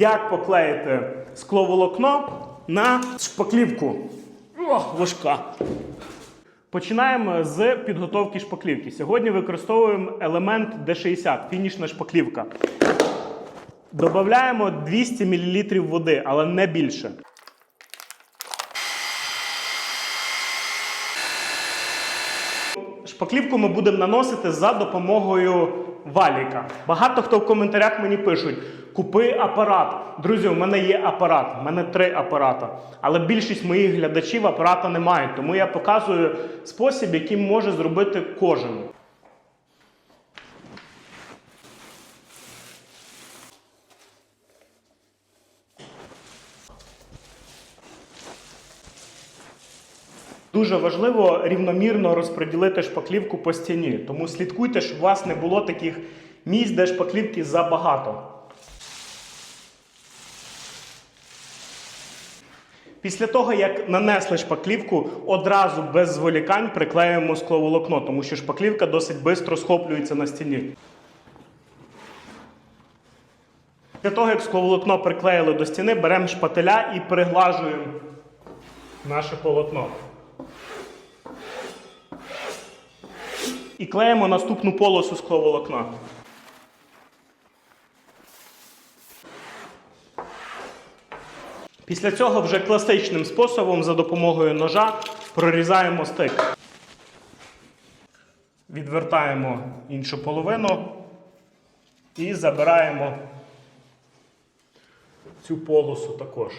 Як поклеїти скловолокно на шпаклівку? О, важка. Починаємо з підготовки шпаклівки. Сьогодні використовуємо елемент D60, фінішна шпаклівка. Додаємо 200 мл води, але не більше. Шпаклівку ми будемо наносити за допомогою валіка. Багато хто в коментарях мені пишуть: купи апарат. Друзі, у мене є апарат, у мене три апарата. Але більшість моїх глядачів апарата не мають. Тому я показую спосіб, який може зробити кожен. Дуже важливо рівномірно розподілити шпаклівку по стіні. Тому слідкуйте, щоб у вас не було таких місць, де шпаклівки забагато. Після того, як нанесли шпаклівку, одразу без зволікань приклеюємо скловолокно, тому що шпаклівка досить швидко схоплюється на стіні. Після того, як скловолокно приклеїли до стіни, беремо шпателя і приглажуємо наше полотно. І клеїмо наступну полосу скловолокна. Після цього вже класичним способом за допомогою ножа прорізаємо стик. Відвертаємо іншу половину і забираємо цю полосу також.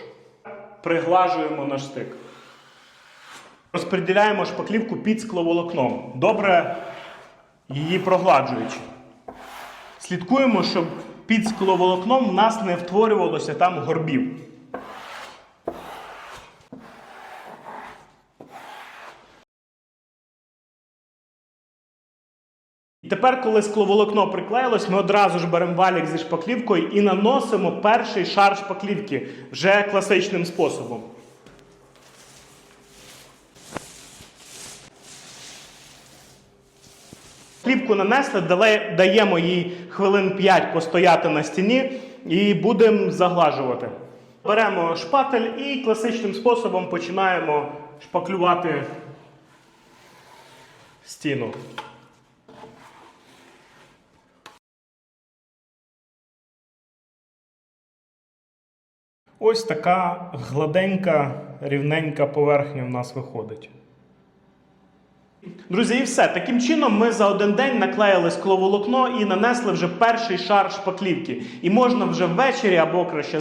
Приглажуємо наш стик. Розподіляємо шпаклівку під скловолокном. Добре її прогладжуючи. Слідкуємо, щоб під скловолокном в нас не втворювалося там горбів. І тепер, коли скловолокно приклеїлось, ми одразу ж беремо валік зі шпаклівкою і наносимо перший шар шпаклівки вже класичним способом. Кліпку нанесли, дали- даємо їй хвилин 5 постояти на стіні і будемо заглажувати. Беремо шпатель і класичним способом починаємо шпаклювати стіну. Ось така гладенька, рівненька поверхня в нас виходить. Друзі, і все. Таким чином ми за один день наклеїли скловолокно і нанесли вже перший шар шпаклівки. І можна вже ввечері або краще